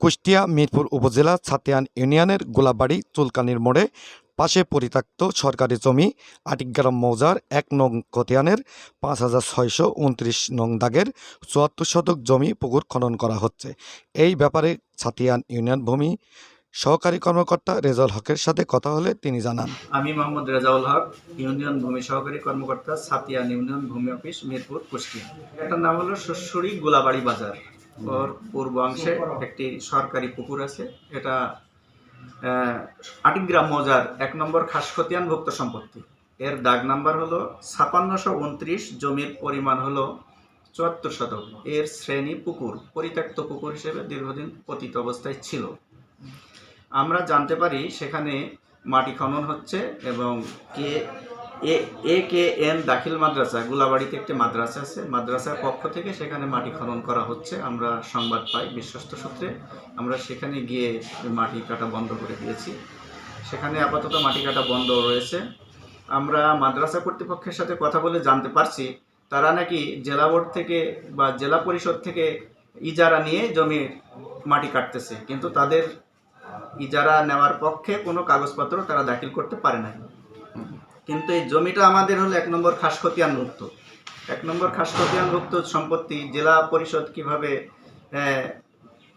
কুষ্টিয়া, মিরপুর উপজেলা ছাতিয়ান ইউনিয়নের গোলাবাড়ি, চুলকানির মোড়ে পাশে পরিত্যক্ত সরকারি জমি আটিগ্রাম মৌজার এক নং খতিয়ানের পাঁচ হাজার ছয়শো উনত্রিশ নং দাগের চুয়াত্তর শতক জমি পুকুর খনন করা হচ্ছে। এই ব্যাপারে ছাতিয়ান ইউনিয়ন ভূমি সহকারী কর্মকর্তা রেজাউল হকের সাথে কথা হলে তিনি জানান। আমি মোহাম্মদ রেজাউল হক, ইউনিয়ন ভূমি সহকারী কর্মকর্তা সাতিয়ান ইউনিয়ন ভূমি অফিস, মিরপুর, কুষ্টিয়া। এটার নাম হলো শস্যরি গোলাবাড়ি বাজার। ওর পূর্বাংশে একটি সরকারি পুকুর আছে। এটা আটিগ্রাম মৌজার এক নম্বর খাসখতিয়ানভুক্ত সম্পত্তি। এর দাগ নাম্বার হলো ছাপান্নশো উনত্রিশ, জমির পরিমাণ হলো চুয়াত্তর শতক। এর শ্রেণি পুকুর, পরিত্যক্ত পুকুর হিসেবে দীর্ঘদিন পতিত অবস্থায় ছিল। আমরা জানতে পারি সেখানে মাটি খনন হচ্ছে এবং কে এ কে এন দাখিল মাদ্রাসা, গুলাবাড়িতে একটি মাদ্রাসা আছে। মাদ্রাসার পক্ষ থেকে সেখানে মাটি খনন করা হচ্ছে। আমরা সংবাদ পাই বিশ্বস্ত সূত্রে। আমরা সেখানে গিয়ে মাটি কাটা বন্ধ করে দিয়েছি। সেখানে আপাতত মাটি কাটা বন্ধ রয়েছে। আমরা মাদ্রাসা কর্তৃপক্ষের সাথে কথা বলে জানতে পারছি, তারা নাকি জেলা বোর্ড থেকে বা জেলা পরিষদ থেকে ইজারা নিয়ে জমির মাটি কাটতেছে। কিন্তু তাদের ইজারা নেওয়ার পক্ষে কোনো কাগজপত্র তারা দাখিল করতে পারে না কিন্তু এই জমিটা আমাদের হলো এক নম্বর খাসখতিয়ানভুক্ত এক নম্বর খাসখতিয়ানভুক্ত সম্পত্তি জেলা পরিষদ কীভাবে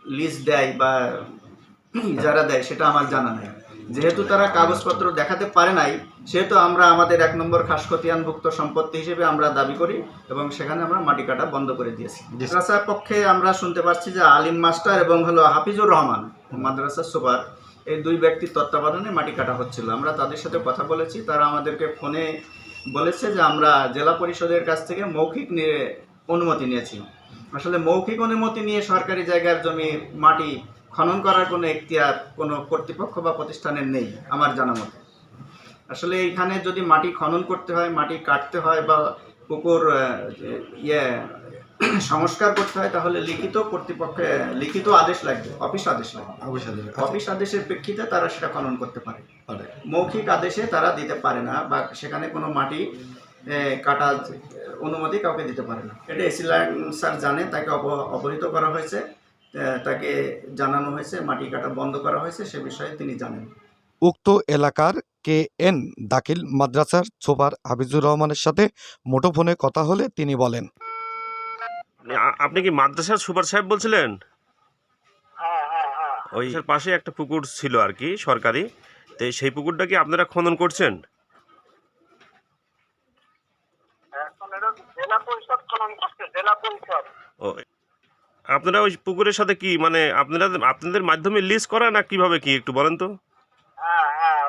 লিজ দেয় বা ইজারা দেয় সেটা আমার জানা নেই। যেহেতু তারা কাগজপত্র দেখাতে পারে নাই সেহেতু আমরা আমাদের এক নম্বর খাসখতিয়ানভুক্ত সম্পত্তি হিসেবে আমরা দাবি করি এবং সেখানে আমরা মাটি কাটা বন্ধ করে দিয়েছি। মাদ্রাসার পক্ষে আমরা শুনতে পারছি যে আলিম মাস্টার এবং হলো হাফিজুর রহমান মাদ্রাসার সুপার এই দুই ব্যক্তির তত্ত্বাবধানে মাটি কাটা হচ্ছিল। আমরা তাদের সাথে কথা বলেছি, তারা আমাদেরকে ফোনে বলেছে যে আমরা জেলা পরিষদের কাছ থেকে মৌখিক নিয়ে অনুমতি নিয়েছি। আসলে মৌখিক অনুমতি নিয়ে সরকারি জায়গার জমি মাটি খনন করার কোনো এখতিয়ার কোনো কর্তৃপক্ষ বা প্রতিষ্ঠানের নেই, আমার জানা মতে। আসলে এইখানে যদি মাটি খনন করতে হয়, মাটি কাটতে হয় বা পুকুর ইয়ে সংস্কার করতে হয় তাহলে লিখিত কর্তৃপক্ষে লিখিত আদেশ লাগবে অফিস আদেশ লাগবে। অফিস অফিস আদেশের প্রেক্ষিতে তারা সেটা খনন করতে পারে। মৌখিক আদেশে তারা দিতে পারে না বা সেখানে কোনো মাটি কাটা অনুমতি কাউকে দিতে পারে না। এটা এসিলাম স্যার জানে তাকে অব- অবহিত করা হয়েছে তাকে জানানো হয়েছে মাটি কাটা বন্ধ করা হয়েছে সে বিষয়ে তিনি জানেন। উক্ত এলাকার কে এন দাখিল মাদ্রাসার সুপার হাফিজুর রহমানের সাথে মুঠোফোনে কথা হলে তিনি বলেন আপনি কি মাদ্রাসার সুপার সাহেব বলছিলেন? হ্যাঁ হ্যাঁ হ্যাঁ। ওই পাশে একটা পুকুর ছিল আর কি সরকারি। তো সেই পুকুরটা কি আপনারা খনন করছেন? আপনারা ওই পুকুরের সাথে কি মানে আপনারা আপনাদের মাধ্যমে লিজ করা না কীভাবে কি একটু বলেন তো? হ্যাঁ হ্যাঁ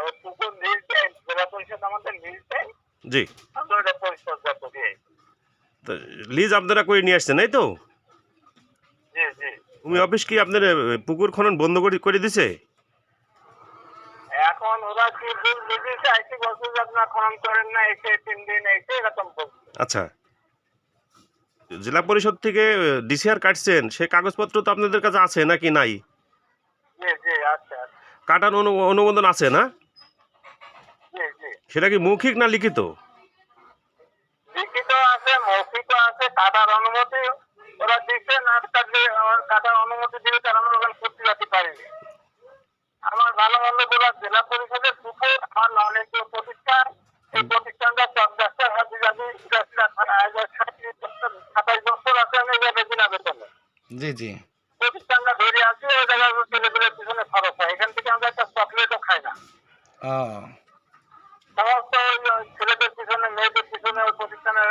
জি। তো লিজ আপনারা করে নিয়ে আসছেন এই তো? জি জি ভূমি অফিস কি আপনার পুকুর খনন বন্ধ করে করে দিছে? এখন ওরা কি বিল দিয়েছে আইসি বলছে যে আপনার খনন করেন না এসে তিন দিন এসে এরকম আচ্ছা। জেলা পরিষদ থেকে ডিসিআর কাটছেন সে কাগজপত্র তো আপনাদের কাছে আছে নাকি নাই? জি জি কাটার অনু অনুমোদন আছে না? জি জি। সেটা কি মৌখিক না লিখিত লিখিত? আছে আছে কাটার অনুমতি ওরা দিচ্ছে না কাটলে কাটার অনুমতি দিলে তার আমরা ওখানে করতে যেতে পারিনি আমার ভালো মন্দগুলো জেলা পরিষদের পুকুর আমার নলেজ প্রতিষ্ঠান এই প্রতিষ্ঠানটা চকদাস্তার হাতে যাবি সাতাইশ বছর আছে আমি এটা বেশি না বেতনে। জি জি। প্রতিষ্ঠানটা ধরে আছি ওই জায়গায় ছেলেপেলের পিছনে খরচ হয়। এখান থেকে আমরা একটা চকলেটও খাই না। সমস্ত ছেলেদের পিছনে মেয়েদের পিছনে ওই প্রতিষ্ঠানের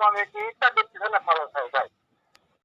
কমিটি তাদের পিছনে খরচ